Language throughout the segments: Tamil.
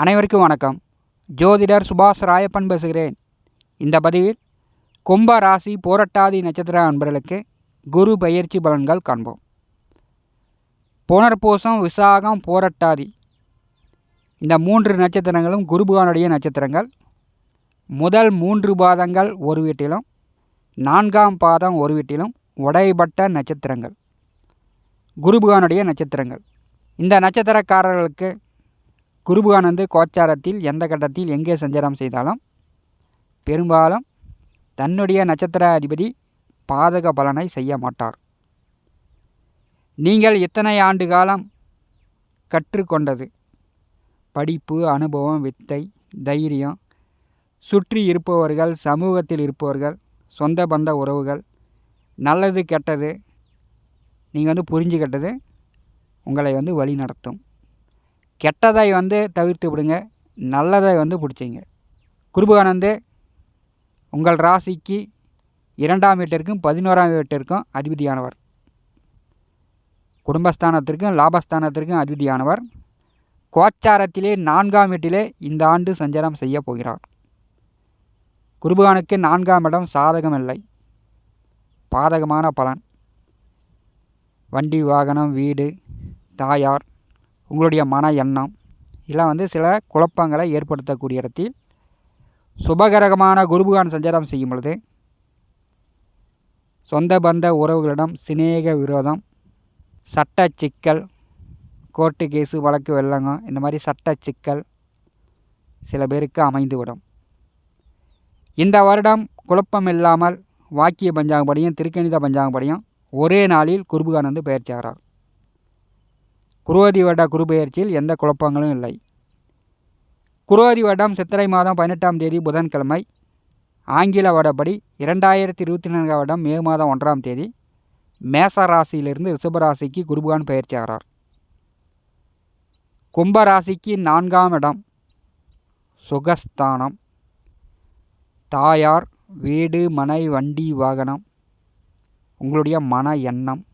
அனைவருக்கும் வணக்கம். ஜோதிடர் சுபாஷ் ராயப்பன் பேசுகிறேன். இந்த பதிவில் கும்ப ராசி போரட்டாதி நட்சத்திர அன்பர்களுக்கு குரு பயிற்சி பலன்கள் காண்போம். புனர்பூசம் விசாகம் போரட்டாதி. இந்த மூன்று நட்சத்திரங்களும் குருபுகானுடைய நட்சத்திரங்கள். முதல் மூன்று பாதங்கள் ஒரு வீட்டிலும் நான்காம் பாதம் ஒரு வீட்டிலும் உடைபட்ட நட்சத்திரங்கள். குருபுகானுடைய நட்சத்திரங்கள். இந்த நட்சத்திரக்காரர்களுக்கு குருபுகானந்து கோச்சாரத்தில் எந்த கட்டத்தில் எங்கே சஞ்சாரம் செய்தாலும் பெரும்பாலும் தன்னுடைய நட்சத்திர அதிபதி பாதக பலனை செய்ய மாட்டார். நீங்கள் இத்தனை ஆண்டு காலம் கற்றுக்கொண்டது? படிப்பு அனுபவம் வித்தை தைரியம் சுற்றி இருப்பவர்கள் சமூகத்தில் இருப்பவர்கள் சொந்த பந்த உறவுகள் நல்லது கெட்டது நீங்கள் வந்து புரிஞ்சுக்கிட்டது உங்களை வந்து வழி நடத்தும் கெட்டதை வந்து தவிர்த்து விடுங்க நல்லதை வந்து பிடிச்சிங்க. குருபகானந்து உங்கள் ராசிக்கு இரண்டாம் வீட்டிற்கும் பதினோராம் வீட்டிற்கும் அதிபதியானவர். குடும்பஸ்தானத்திற்கும் லாபஸ்தானத்திற்கும் அதிபதியானவர். கோச்சாரத்திலே நான்காம் வீட்டிலே இந்த ஆண்டு சஞ்சாரம் செய்ய போகிறார். குருபகானுக்கு நான்காம் இடம் சாதகம் இல்லை பாதகமான பலன். வண்டி வாகனம் வீடு தாயார் உங்களுடைய மன எண்ணம். இதெல்லாம் வந்து சில குழப்பங்களை ஏற்படுத்தக்கூடிய இடத்தில் சுபகரகமான குருபுகான் சஞ்சாரம் செய்யும் பொழுது சொந்த பந்த உறவுகளிடம் சிநேக விரோதம் சட்ட சிக்கல் கோர்ட்டு கேஸு வழக்கு வெள்ளங்கம் இந்த மாதிரி சட்ட சிக்கல் சில பேருக்கு அமைந்துவிடும். இந்த வருடம் குழப்பம் இல்லாமல் வாக்கிய பஞ்சாங்கப்படியும் திருக்கணித பஞ்சாங்கப்படியும் ஒரே நாளில் குருபுகான் வந்து பயிற்சி ஆகிறார் குருவதி வருட குருபெயர்ச்சியில் எந்த குழப்பங்களும் இல்லை. குருவதி வருடம் சித்திரை மாதம் பதினெட்டாம் தேதி புதன்கிழமை ஆங்கில வடப்படி இரண்டாயிரத்தி இருபத்தி நான்காம் வருடம் மே மாதம் ஒன்றாம் தேதி மேச ராசியிலிருந்து ரிஷபராசிக்கு குருபகான் பயிற்சி ஆகிறார் கும்பராசிக்கு நான்காம் இடம் சுகஸ்தானம். தாயார் வீடு மனை வண்டி வாகனம். உங்களுடைய மன எண்ணம்.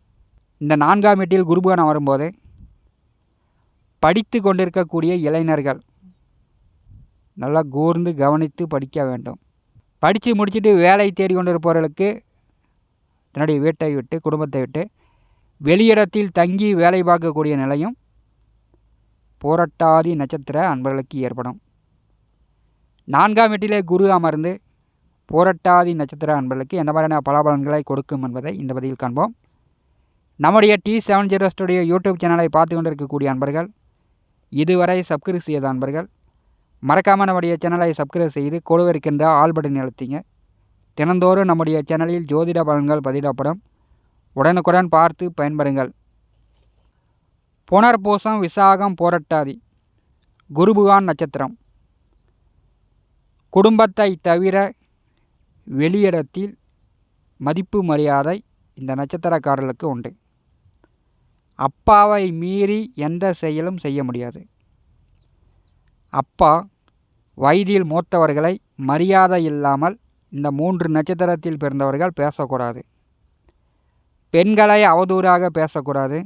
இந்த நான்காம் வீட்டில் குருபகான் வரும்போது படித்து கொண்டிருக்கக்கூடிய இளைஞர்கள். நல்லா கூர்ந்து கவனித்து படிக்க வேண்டும். படித்து முடிச்சுட்டு வேலை தேடி கொண்டிருப்பவர்களுக்கு தன்னுடைய வீட்டை விட்டு குடும்பத்தை விட்டு வெளியிடத்தில் தங்கி வேலை பார்க்கக்கூடிய நிலையும் போராட்டாதி நட்சத்திர அன்பர்களுக்கு ஏற்படும். நான்காம் வீட்டிலே குரு அமர்ந்து போராட்டாதி நட்சத்திர அன்பர்களுக்கு எந்த மாதிரியான பலாபலன்களை கொடுக்கும் என்பதை இந்த பதிவில் காண்போம். நம்முடைய T seven zero studio YouTube சேனலை பார்த்து கொண்டிருக்கக்கூடிய அன்பர்கள் இதுவரை சப்ஸ்கிரைப் செய்த அன்பர்கள் மறக்காமல் நம்முடைய சேனலை சப்ஸ்கிரைப் செய்து கூட இருக்கின்ற ஆல் பட்டன் அழுத்திங்க தினந்தோறும் நம்முடைய சேனலில் ஜோதிட பலன்கள் பதிவிடப்படும். உடனுக்குடன் பார்த்து பயன்பெறுங்கள். புனர்பூசம் விசாகம் போரட்டாதி குருபுகான் நட்சத்திரம். குடும்பத்தை தவிர வெளியிடத்தில் மதிப்பு மரியாதை இந்த நட்சத்திரக்காரர்களுக்கு உண்டு. அப்பாவை மீறி எந்த செயலும் செய்ய முடியாது. அப்பா வயதில் மூத்தவர்களை மரியாதை இல்லாமல் இந்த மூன்று நட்சத்திரத்தில் பிறந்தவர்கள் பேசக்கூடாது. பெண்களை அவதூறாக பேசக்கூடாது.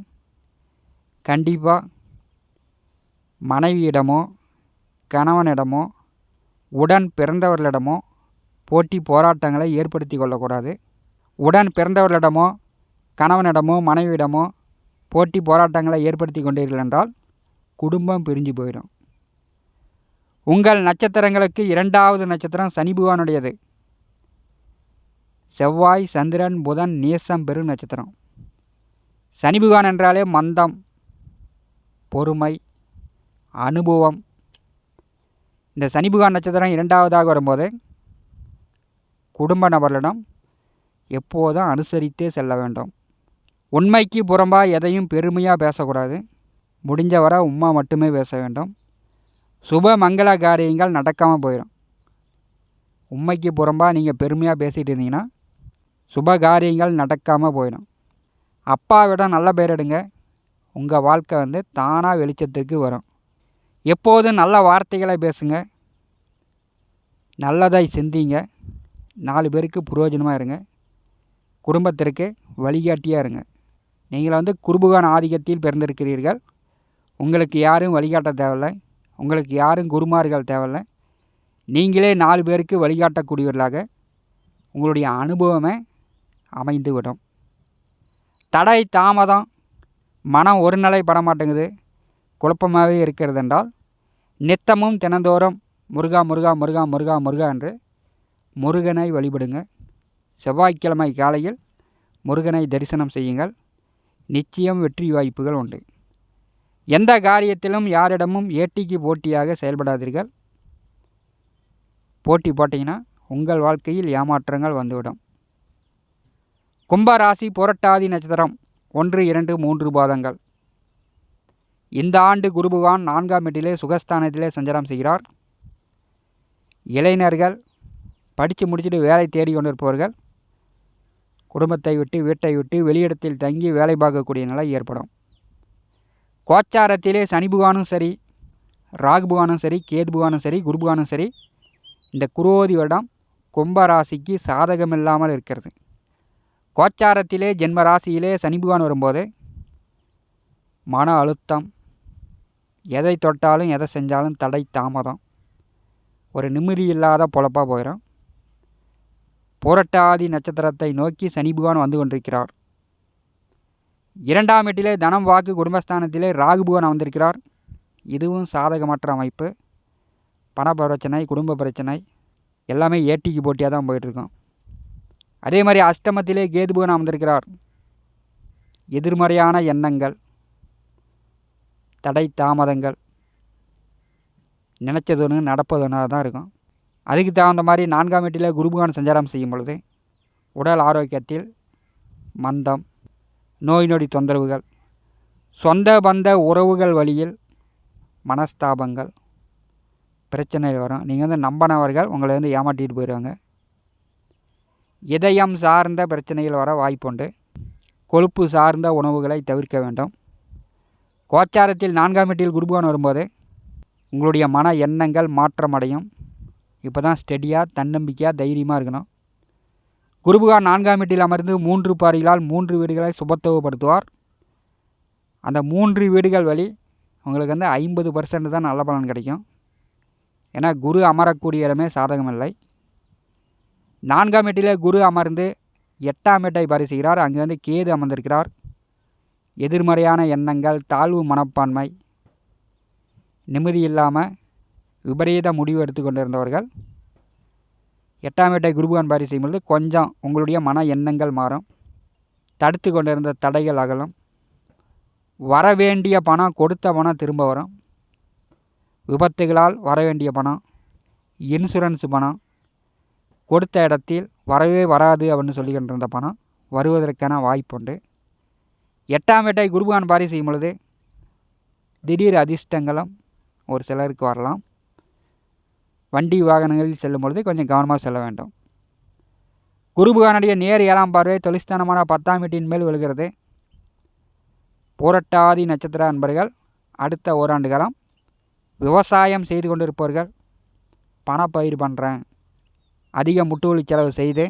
கண்டிப்பாக மனைவியிடமோ கணவனிடமோ உடன் பிறந்தவர்களிடமோ போட்டி போராட்டங்களை ஏற்படுத்தி கொள்ளக்கூடாது. உடன் பிறந்தவர்களிடமோ கணவனிடமோ மனைவியிடமோ போட்டி போராட்டங்களை ஏற்படுத்தி கொண்டீர்கள் என்றால் குடும்பம் பிரிஞ்சு போயிடும். உங்கள் நட்சத்திரங்களுக்கு இரண்டாவது நட்சத்திரம் சனி பகவானுடையது. செவ்வாய் சந்திரன் புதன் நேசம் பெரு நட்சத்திரம். சனி பகவான் என்றாலே மந்தம் பொறுமை அனுபவம். இந்த சனி பகவான் நட்சத்திரம் இரண்டாவதாக வரும்போது குடும்ப நபர்களிடம் எப்போதும் அனுசரித்தே செல்ல வேண்டும். உண்மைக்கு புறம்பாக எதையும் பெருமையாக பேசக்கூடாது. முடிஞ்ச வர உம்மா மட்டுமே பேச வேண்டும். சுப மங்கள காரியங்கள் நடக்காமல் போயிடும் உண்மைக்கு புறம்பாக நீங்கள் பெருமையாக பேசிகிட்டு இருந்தீங்கன்னா சுப காரியங்கள் நடக்காமல் போயிடும் அப்பாவிட நல்ல பேர் எடுங்க. உங்கள் வாழ்க்கை வந்து தானாக வெளிச்சத்திற்கு வரும். எப்போதும் நல்ல வார்த்தைகளை பேசுங்க. நல்லதை சிந்திங்க. நாலு பேருக்கு புரோஜனமாக இருங்க. குடும்பத்திற்கு வழிகாட்டியாக இருங்க. நீங்கள் வந்து குருபுகான் ஆதிக்கத்தில் பிறந்திருக்கிறீர்கள். உங்களுக்கு யாரும் வழிகாட்ட தேவையில்லை. உங்களுக்கு யாரும் குருமார்கள் தேவையில்லை. நீங்களே நாலு பேருக்கு வழிகாட்டக்கூடியவர்களாக உங்களுடைய அனுபவமே அமைந்து விடும் தடை தாமதம் மனம் ஒரு நிலை பட மாட்டேங்குது குழப்பமாகவே இருக்கிறது என்றால் நித்தமும் தினந்தோறும் முருகா முருகா முருகா முருகா முருகா என்று முருகனை வழிபடுங்க. செவ்வாய்க்கிழமை காலையில் முருகனை தரிசனம் செய்யுங்கள். நிச்சயம் வெற்றி வாய்ப்புகள் உண்டு. எந்த காரியத்திலும் யாரிடமும் ஏட்டிக்கு போட்டியாக செயல்படாதீர்கள். போட்டி போட்டிங்கன்னா உங்கள் வாழ்க்கையில் ஏமாற்றங்கள் வந்துவிடும். கும்பராசி புரட்டாதி நட்சத்திரம் ஒன்று இரண்டு மூன்று பாதங்கள். இந்த ஆண்டு குருபகவான் நான்காம் வீட்டிலே சுகஸ்தானத்திலே சஞ்சாரம் செய்கிறார். இளைஞர்கள் படித்து முடிச்சுட்டு வேலை தேடி கொண்டிருப்பவர்கள் குடும்பத்தை விட்டு வீட்டை விட்டு வெளியிடத்தில் தங்கி வேலை பார்க்கக்கூடிய நிலை ஏற்படும். கோச்சாரத்திலே சனி புகானும் சரி ராகு புகானும் சரி கேது புகானும் சரி குரு புகானும் சரி இந்த குரோதி வருடம் கும்பராசிக்கு சாதகமில்லாமல் இருக்கிறது. கோச்சாரத்திலே ஜென்ம ராசியிலே சனி புகான் வரும்போது மன அழுத்தம் எதை தொட்டாலும் எதை செஞ்சாலும் தடை தாமதம். ஒரு நிம்மதி இல்லாத பொழப்பாக போயிடும் புரட்டாதி நட்சத்திரத்தை நோக்கி சனி புகான் வந்து கொண்டிருக்கிறார். இரண்டாம் எட்டிலே தனம் வாக்கு குடும்பஸ்தானத்திலே ராகு புகான் வந்திருக்கிறார் இதுவும் சாதகமற்ற அமைப்பு. பண பிரச்சனை குடும்ப பிரச்சனை எல்லாமே ஏட்டிக்கு போட்டியாக தான் போயிட்டுருக்கோம். அதே மாதிரி அஷ்டமத்திலே கேது புகன் அமர்ந்திருக்கிறார். எதிர்மறையான எண்ணங்கள் தடை தாமதங்கள் நினச்சது ஒன்று நடப்பது ஒன்றாக தான் இருக்கும். அதுக்கு தகுந்த மாதிரி நான்காம் வீட்டில் குருபகான் சஞ்சாரம் செய்யும் பொழுது உடல் ஆரோக்கியத்தில் மந்தம் நோய் நொடி தொந்தரவுகள் சொந்த பந்த உறவுகள் வழியில் மனஸ்தாபங்கள் பிரச்சனைகள் வரும். நீங்கள் வந்து நம்பினவர்கள் உங்களை வந்து ஏமாற்றிட்டு போயிடுவாங்க இதயம் சார்ந்த பிரச்சனைகள் வர வாய்ப்புண்டு கொழுப்பு சார்ந்த உணவுகளை தவிர்க்க வேண்டும். கோச்சாரத்தில் நான்காம் வீட்டில் குருபகான் வரும்போது உங்களுடைய மன எண்ணங்கள் மாற்றமடையும். இப்போ தான் ஸ்டெடியாக தன்னம்பிக்கையாக தைரியமாக இருக்கணும். குருபகான் நான்காம் வீட்டில் அமர்ந்து மூன்று பாறைகளால் மூன்று வீடுகளை சுபத்துவப்படுத்துவார் அந்த மூன்று வீடுகள் வழி உங்களுக்கு வந்து ஐம்பது பர்சன்ட் தான் நல்ல பலன் கிடைக்கும். ஏன்னா குரு அமரக்கூடிய இடமே சாதகமில்லை. நான்காம் வீட்டிலே குரு அமர்ந்து எட்டாம் வீட்டை பரிசுகிறார் அங்கே வந்து கேது அமர்ந்திருக்கிறார். எதிர்மறையான எண்ணங்கள் தாழ்வு மனப்பான்மை நிம்மதி இல்லாமல் விபரீத முடிவு எடுத்து கொண்டிருந்தவர்கள் எட்டாம் வீட்டை குருபகான் பாரி செய்யும்பொழுது கொஞ்சம் உங்களுடைய மன எண்ணங்கள் மாறும். தடுத்து கொண்டிருந்த தடைகள் அகலும். வர வேண்டிய பணம் கொடுத்த பணம் திரும்ப வரும். விபத்துகளால் வர வேண்டிய பணம் இன்சூரன்ஸ் பணம் கொடுத்த இடத்தில் வரவே வராது அப்படின்னு சொல்லிக்கொண்டிருந்த பணம் வருவதற்கான வாய்ப்புண்டு எட்டாம் வேட்டை குருபகான் பாரி செய்யும் பொழுது திடீர் அதிர்ஷ்டங்களும் ஒரு சிலருக்கு வரலாம். வண்டி வாகனங்களில் செல்லும் பொழுது கொஞ்சம் கவனமாக செல்ல வேண்டும். குருபுகானுடைய நேர் ஏழாம் பார்வை தொழிற்ஸ்தானமான பத்தாம் வீட்டின் மேல் விழுகிறது. பூரட்டாதி நட்சத்திர அன்பர்கள் அடுத்த ஓராண்டு காலம் விவசாயம் செய்து கொண்டிருப்பவர்கள் பணப்பயிர் பண்ணுறேன் அதிக முட்டுவலி செலவு செய்து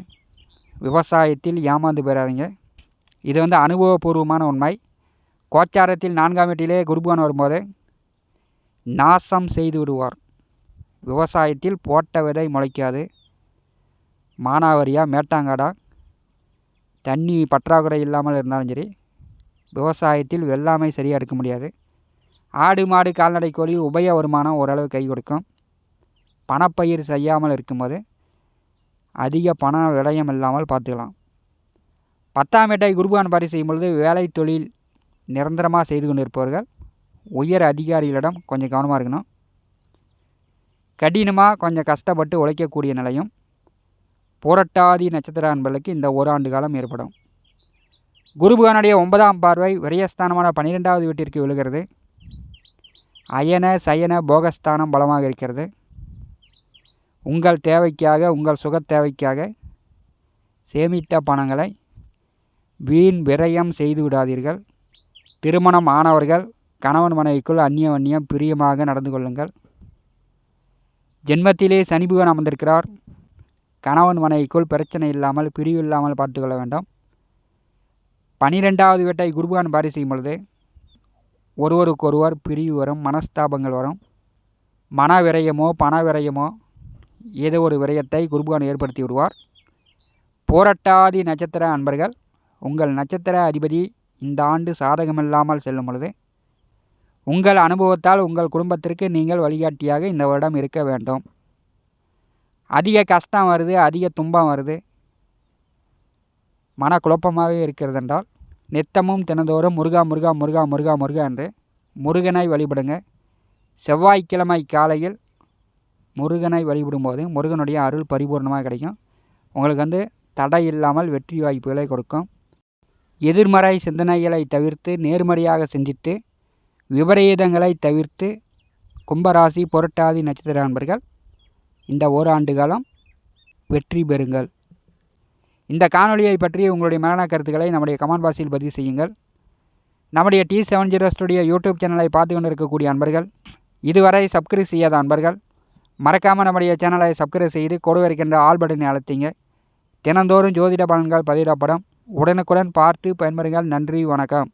விவசாயத்தில் ஏமாந்து போயிடாதீங்க இது வந்து அனுபவபூர்வமான உண்மை. கோச்சாரத்தில் நான்காம் வீட்டிலே குருபகான் வரும்போது நாசம் செய்து விடுவார். விவசாயத்தில் போட்ட விதை முளைக்காது. மானாவரியா மேட்டாங்காடா. தண்ணி பற்றாக்குறை இல்லாமல் இருந்தாலும் சரி விவசாயத்தில் வெள்ளாமை சரியாக எடுக்க முடியாது. ஆடு மாடு கால்நடை கோழி உபய வருமானம் ஓரளவு கை கொடுக்கும். பணப்பயிர் செய்யாமல் இருக்கும்போது அதிக பண விளையம் இல்லாமல் பார்த்துக்கலாம். பத்தாம் எட்டை குருபான் பாரி செய்யும் பொழுது வேலை தொழில் நிரந்தரமாக செய்து கொண்டிருப்பவர்கள் உயர் அதிகாரிகளிடம் கொஞ்சம் கவனமாக இருக்கணும். கடினமாக கொஞ்சம் கஷ்டப்பட்டு உழைக்கக்கூடிய நிலையும் புரட்டாதி நட்சத்திர அன்பர்களுக்கு இந்த ஓராண்டு காலம் ஏற்படும். குருபகானுடைய ஒன்பதாம் பார்வை விரயஸ்தானமான பன்னிரெண்டாவது வீட்டிற்கு விழுகிறது. அயன சயன போகஸ்தானம் பலமாக இருக்கிறது. உங்கள் தேவைக்காக உங்கள் சுக தேவைக்காக சேமித்த பணங்களை வீண் விரயம் செய்து விடாதீர்கள். திருமணம் ஆனவர்கள் கணவன் மனைவிக்குள் அந்நிய அந்நியம் பிரியமாக நடந்து கொள்ளுங்கள். ஜென்மத்திலே சனிபுகன் அமர்ந்திருக்கிறார். கணவன் மனைவிக்குள் பிரச்சனை இல்லாமல் பிரிவு இல்லாமல் பார்த்துக்கொள்ள வேண்டும். பனிரெண்டாவது வீட்டை குருபகான் பாரி செய்யும் பொழுது ஒருவருக்கொருவர் பிரிவு வரும் மனஸ்தாபங்கள் வரும். மன விரயமோ பண விரயமோ ஏதோ ஒரு விரயத்தை குருபகான் ஏற்படுத்தி விடுவார். போராட்டாதி நட்சத்திர அன்பர்கள் உங்கள் நட்சத்திர அதிபதி இந்த ஆண்டு சாதகமில்லாமல் செல்லும் பொழுது உங்கள் அனுபவத்தால் உங்கள் குடும்பத்திற்கு நீங்கள் வழிகாட்டியாக இந்த வருடம் இருக்க வேண்டும். அதிக கஷ்டம் வருது அதிக துன்பம் வருது. மன குழப்பமாகவே இருக்கிறது என்றால் நித்தமும் தினந்தோறும் முருகா முருகா முருகா முருகா முருகா என்று முருகனை வழிபடுங்க. செவ்வாய்க்கிழமை காலையில் முருகனை வழிபடும்போது முருகனுடைய அருள் பரிபூர்ணமாக கிடைக்கும். உங்களுக்கு வந்து தடை இல்லாமல் வெற்றி வாய்ப்புகளை கொடுக்கும். எதிர்மறை சிந்தனைகளை தவிர்த்து நேர்மறையாக சிந்தித்து விபரீதங்களை தவிர்த்து கும்பராசி புரட்டாதி நட்சத்திர நண்பர்கள் இந்த ஓராண்டு காலம் வெற்றி பெறுங்கள். இந்த காணொலியை பற்றி உங்களுடைய மரண கருத்துக்களை நம்முடைய கமெண்ட் பாக்ஸில் பதிவு செய்யுங்கள். நம்முடைய T seven zero studio YouTube சேனலை பார்த்து கொண்டு இருக்கக்கூடிய அன்பர்கள் இதுவரை சப்ஸ்கிரைப் செய்யாத அன்பர்கள் மறக்காமல் நம்முடைய சேனலை சப்ஸ்கிரைப் செய்து கொடு இருக்கின்ற ஆல் பட்டனை அழுத்திங்க. தினந்தோறும் ஜோதிட பலன்கள் பதிவிடப்படும். உடனுக்குடன் பார்த்து பயன்பெறுங்கள். நன்றி வணக்கம்.